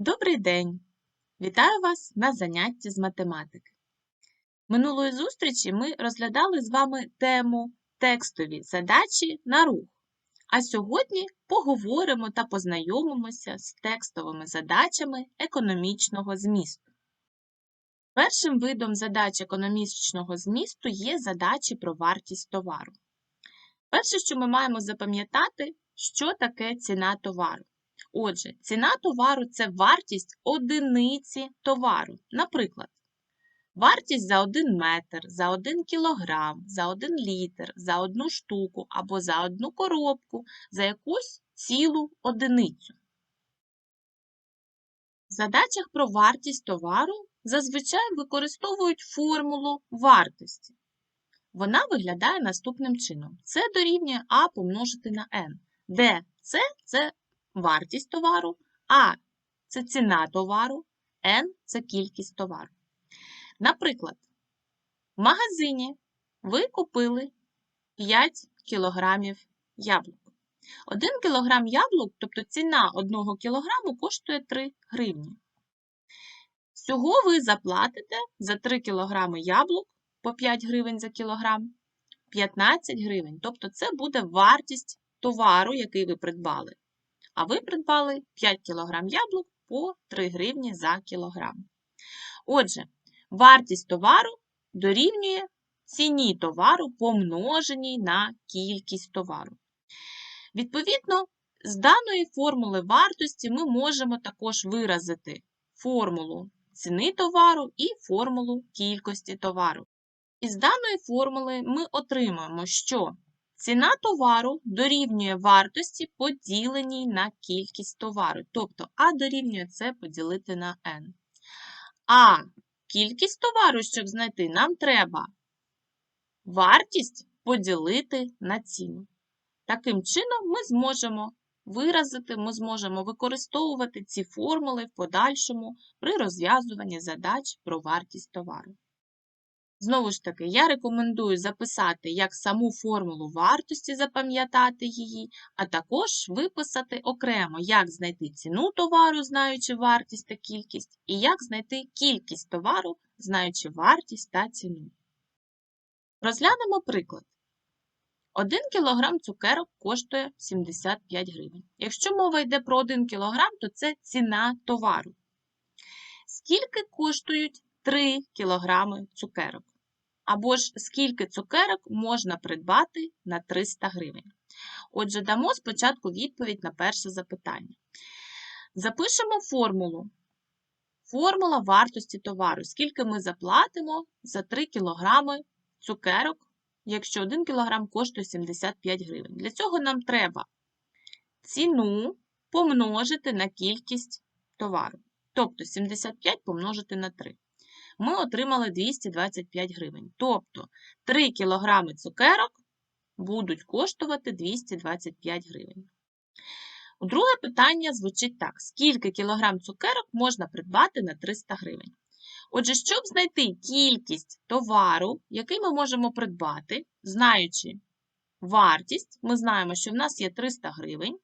Добрий день! Вітаю вас на занятті з математики. Минулої зустрічі ми розглядали з вами тему текстові задачі на рух. А сьогодні поговоримо та познайомимося з текстовими задачами економічного змісту. Першим видом задач економічного змісту є задачі про вартість товару. Перше, що ми маємо запам'ятати, що таке ціна товару. Отже, ціна товару це вартість одиниці товару. Наприклад, вартість за 1 метр, за 1 кілограм, за 1 літр, за одну штуку або за одну коробку, за якусь цілу одиницю. В задачах про вартість товару зазвичай використовують формулу вартості. Вона виглядає наступним чином. Це дорівнює А помножити на n, де С – це вартість товару, А це ціна товару, N це кількість товару. Наприклад, в магазині ви купили 5 кілограмів яблук. 1 кілограм яблук, тобто ціна 1 кілограму, коштує 3 гривні. Всього ви заплатите за 3 кілограми яблук по 5 гривень за кілограм 15 гривень. Тобто це буде вартість товару, який ви придбали а ви придбали 5 кг яблук по 3 гривні за кілограм. Отже, вартість товару дорівнює ціні товару, помноженій на кількість товару. Відповідно, з даної формули вартості ми можемо також виразити формулу ціни товару і формулу кількості товару. Із даної формули ми отримаємо, що Ціна товару дорівнює вартості, поділеній на кількість товару. Тобто А дорівнює С поділити на N. А кількість товару, щоб знайти, нам треба вартість поділити на ціну. Таким чином, ми зможемо виразити, ми зможемо використовувати ці формули в подальшому при розв'язуванні задач про вартість товару. Знову ж таки, я рекомендую записати як саму формулу вартості, запам'ятати її, а також виписати окремо, як знайти ціну товару, знаючи вартість та кількість, і як знайти кількість товару, знаючи вартість та ціну. Розглянемо приклад. 1 кг цукерок коштує 75 гривень. Якщо мова йде про 1 кг, то це ціна товару. Скільки коштують 3 кг цукерок. Або ж скільки цукерок можна придбати на 300 гривень. Отже, дамо спочатку відповідь на перше запитання. Запишемо формулу. Формула вартості товару. Скільки ми заплатимо за 3 кг цукерок, якщо 1 кг коштує 75 гривень. Для цього нам треба ціну помножити на кількість товару. Тобто 75 помножити на 3 ми отримали 225 гривень. Тобто 3 кг цукерок будуть коштувати 225 гривень. Друге питання звучить так: скільки кілограм цукерок можна придбати на 300 гривень? Отже, щоб знайти кількість товару, який ми можемо придбати, знаючи вартість, ми знаємо, що в нас є 300 гривень.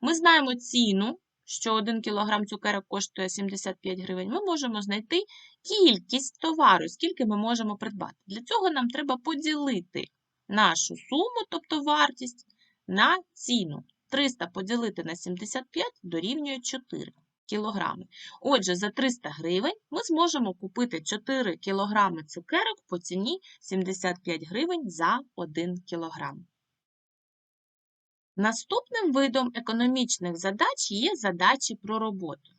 Ми знаємо ціну, що 1 кг цукерок коштує 75 гривень, ми можемо знайти кількість товару, скільки ми можемо придбати. Для цього нам треба поділити нашу суму, тобто вартість, на ціну. 300 поділити на 75 дорівнює 4 кілограми. Отже, за 300 гривень ми зможемо купити 4 кілограми цукерок по ціні 75 гривень за 1 кілограм. Наступним видом економічних задач є задачі про роботу.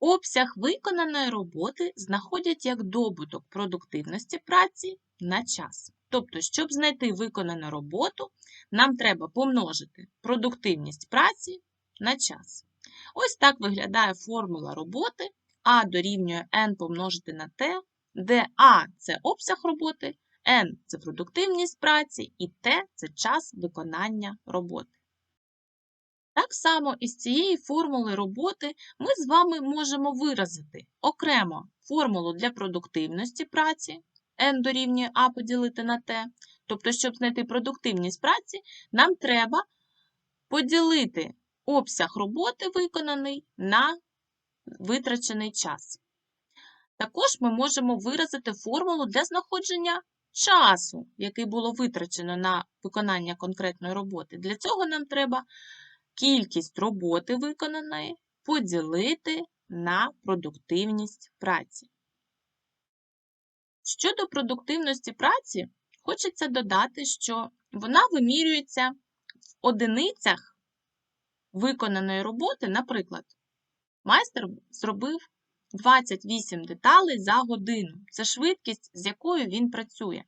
Обсяг виконаної роботи знаходять як добуток продуктивності праці на час. Тобто, щоб знайти виконану роботу, нам треба помножити продуктивність праці на час. Ось так виглядає формула роботи А дорівнює n помножити на T, де А це обсяг роботи, N це продуктивність праці і T це час виконання роботи. Так само із цієї формули роботи ми з вами можемо виразити окремо формулу для продуктивності праці n дорівнює А поділити на T. Тобто, щоб знайти продуктивність праці, нам треба поділити обсяг роботи виконаний на витрачений час. Також ми можемо виразити формулу для знаходження часу, який було витрачено на виконання конкретної роботи. Для цього нам треба кількість роботи виконаної поділити на продуктивність праці. Щодо продуктивності праці, хочеться додати, що вона вимірюється в одиницях виконаної роботи. Наприклад, майстер зробив 28 деталей за годину. Це швидкість, з якою він працює.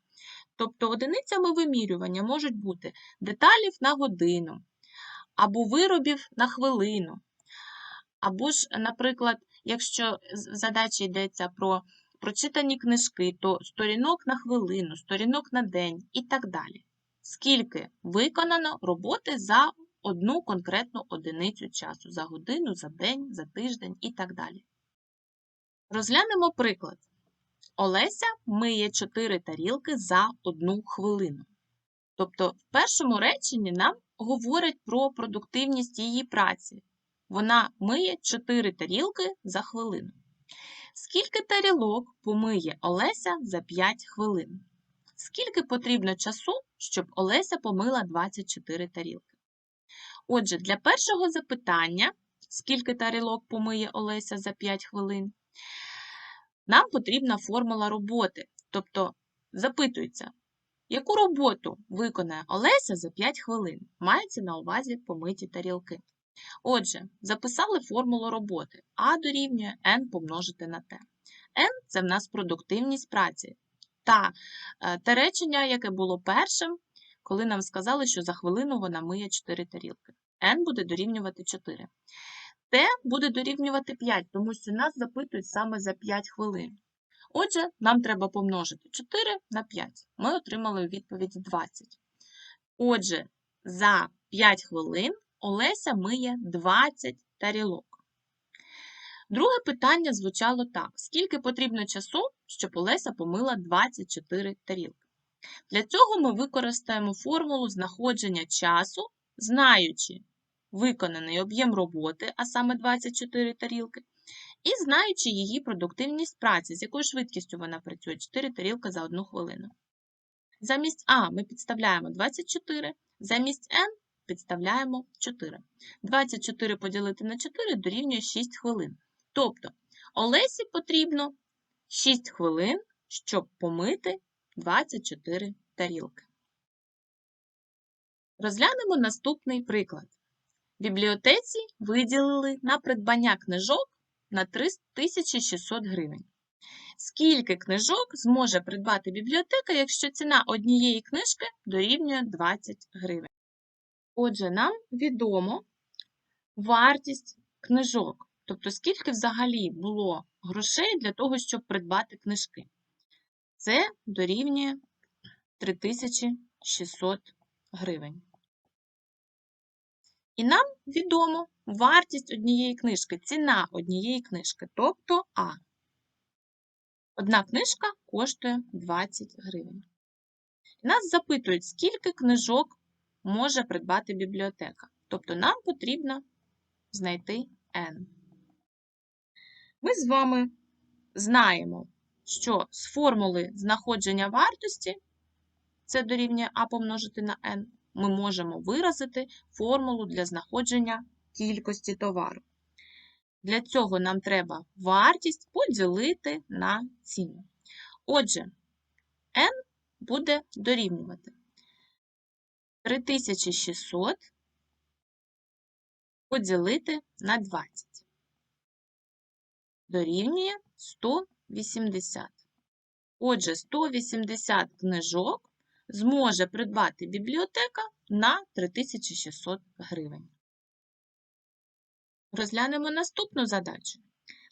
Тобто одиницями вимірювання можуть бути деталів на годину, або виробів на хвилину. Або ж, наприклад, якщо задача йдеться про прочитані книжки, то сторінок на хвилину, сторінок на день і так далі. Скільки виконано роботи за одну конкретну одиницю часу, за годину, за день, за тиждень і так далі. Розглянемо приклад. Олеся миє 4 тарілки за одну хвилину. Тобто, в першому реченні нам говорять про продуктивність її праці. Вона миє 4 тарілки за хвилину. Скільки тарілок помиє Олеся за 5 хвилин? Скільки потрібно часу, щоб Олеся помила 24 тарілки? Отже, для першого запитання, скільки тарілок помиє Олеся за 5 хвилин, нам потрібна формула роботи. Тобто запитується, яку роботу виконає Олеся за 5 хвилин? Мається на увазі помиті тарілки. Отже, записали формулу роботи А дорівнює n помножити на t. n – це в нас продуктивність праці. Та е, те речення, яке було першим, коли нам сказали, що за хвилину вона миє 4 тарілки. n буде дорівнювати 4. Т буде дорівнювати 5, тому що нас запитують саме за 5 хвилин. Отже, нам треба помножити 4 на 5. Ми отримали відповідь 20. Отже, за 5 хвилин Олеся миє 20 тарілок. Друге питання звучало так: скільки потрібно часу, щоб Олеся помила 24 тарілки? Для цього ми використаємо формулу знаходження часу, знаючи виконаний об'єм роботи, а саме 24 тарілки, і знаючи її продуктивність праці, з якою швидкістю вона працює 4 тарілки за 1 хвилину. Замість А ми підставляємо 24, замість N підставляємо 4. 24 поділити на 4 дорівнює 6 хвилин. Тобто Олесі потрібно 6 хвилин, щоб помити 24 тарілки. Розглянемо наступний приклад. Бібліотеці виділили на придбання книжок на 3600 гривень. Скільки книжок зможе придбати бібліотека, якщо ціна однієї книжки дорівнює 20 гривень? Отже, нам відомо вартість книжок, тобто скільки взагалі було грошей для того, щоб придбати книжки. Це дорівнює 3600 гривень. І нам відомо вартість однієї книжки, ціна однієї книжки, тобто А. Одна книжка коштує 20 гривень. Нас запитують, скільки книжок може придбати бібліотека. Тобто нам потрібно знайти N. Ми з вами знаємо, що з формули знаходження вартості це дорівнює А помножити на N, ми можемо виразити формулу для знаходження кількості товару. Для цього нам треба вартість поділити на ціну. Отже, n буде дорівнювати 3600 поділити на 20. Дорівнює 180. Отже, 180 книжок зможе придбати бібліотека на 3600 гривень. Розглянемо наступну задачу.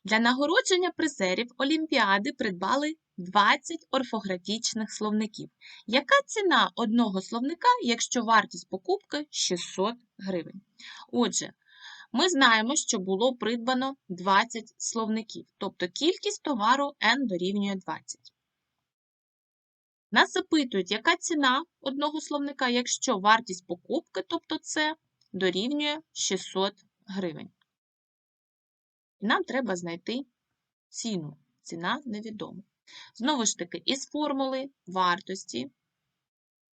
Для нагородження призерів Олімпіади придбали 20 орфографічних словників. Яка ціна одного словника, якщо вартість покупки 600 гривень? Отже, ми знаємо, що було придбано 20 словників, тобто кількість товару n дорівнює 20. Нас запитують, яка ціна одного словника, якщо вартість покупки, тобто це, дорівнює 600 гривень. Нам треба знайти ціну. Ціна невідома. Знову ж таки, із формули вартості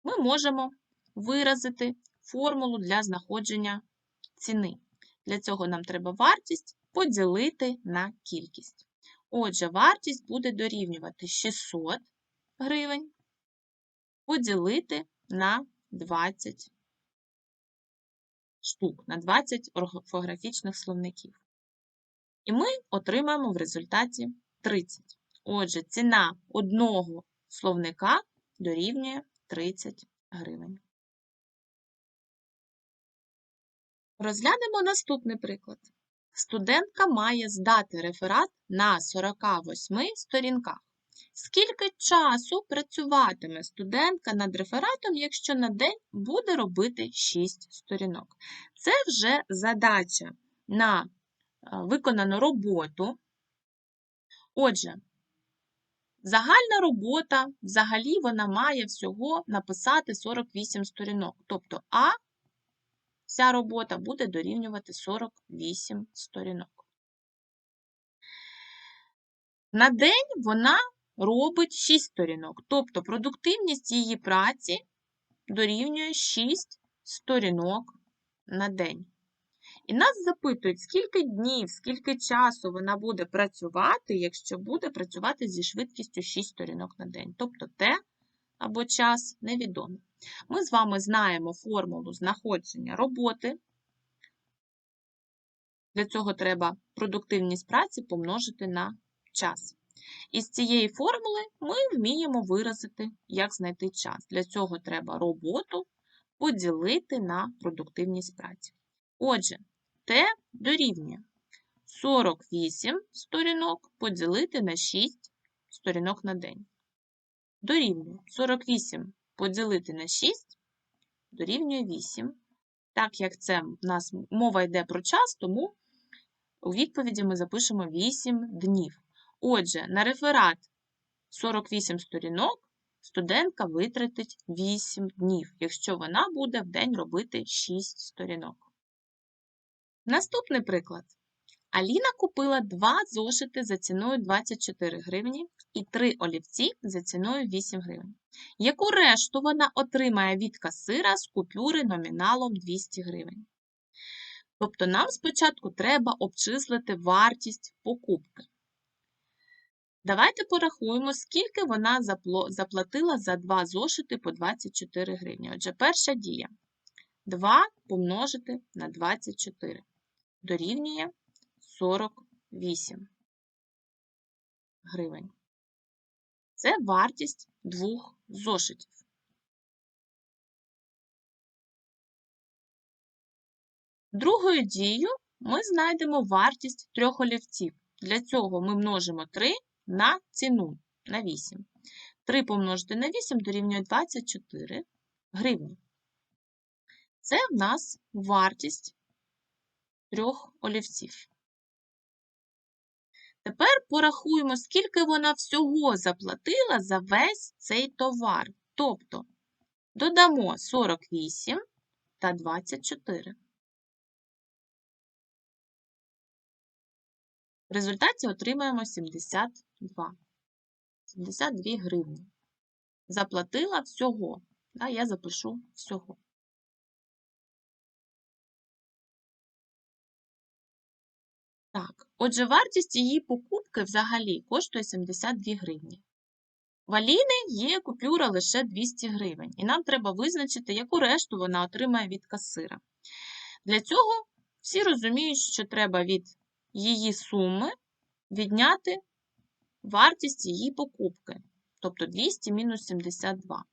ми можемо виразити формулу для знаходження ціни. Для цього нам треба вартість поділити на кількість. Отже, вартість буде дорівнювати 600 гривень поділити на 20 штук, на 20 орфографічних словників. І ми отримаємо в результаті 30. Отже, ціна одного словника дорівнює 30 гривень. Розглянемо наступний приклад. Студентка має здати реферат на 48 сторінках. Скільки часу працюватиме студентка над рефератом, якщо на день буде робити 6 сторінок? Це вже задача на виконану роботу. Отже, загальна робота, взагалі, вона має всього написати 48 сторінок. Тобто А Ця робота буде дорівнювати 48 сторінок. На день вона робить 6 сторінок, тобто продуктивність її праці дорівнює 6 сторінок на день. І нас запитують, скільки днів, скільки часу вона буде працювати, якщо буде працювати зі швидкістю 6 сторінок на день. Тобто те або час невідомо. Ми з вами знаємо формулу знаходження роботи. Для цього треба продуктивність праці помножити на час. Із цієї формули ми вміємо виразити, як знайти час. Для цього треба роботу поділити на продуктивність праці. Отже, Т дорівнює 48 сторінок поділити на 6 сторінок на день. Дорівнює 48 поділити на 6 дорівнює 8. Так як це в нас мова йде про час, тому у відповіді ми запишемо 8 днів. Отже, на реферат 48 сторінок студентка витратить 8 днів, якщо вона буде в день робити 6 сторінок. Наступний приклад. Аліна купила два зошити за ціною 24 гривні і три олівці за ціною 8 гривень. Яку решту вона отримає від касира з купюри номіналом 200 гривень? Тобто нам спочатку треба обчислити вартість покупки. Давайте порахуємо, скільки вона заплатила за два зошити по 24 гривні. Отже, перша дія. 2 помножити на 24 дорівнює 48 гривень. Це вартість двох зошитів. Другою дією ми знайдемо вартість трьох олівців. Для цього ми множимо 3 на ціну на 8. 3 помножити на 8 дорівнює 24 гривні. Це в нас вартість трьох олівців. Тепер порахуємо, скільки вона всього заплатила за весь цей товар. Тобто додамо 48 та 24. В результаті отримаємо 72. 72 гривні. Заплатила всього. Да, Я запишу всього. Так, отже, вартість її покупки взагалі коштує 72 гривні. В Аліни є купюра лише 200 гривень, і нам треба визначити, яку решту вона отримає від касира. Для цього всі розуміють, що треба від її суми відняти вартість її покупки, тобто 200 мінус 72.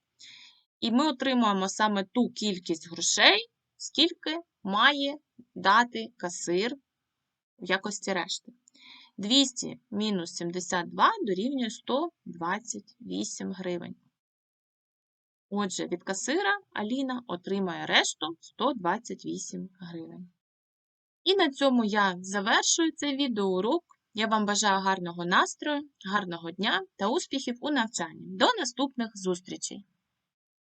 І ми отримуємо саме ту кількість грошей, скільки має дати касир в якості решти. 200 мінус 72 дорівнює 128 гривень. Отже, від касира Аліна отримає решту 128 гривень. І на цьому я завершую цей відеоурок. Я вам бажаю гарного настрою, гарного дня та успіхів у навчанні. До наступних зустрічей!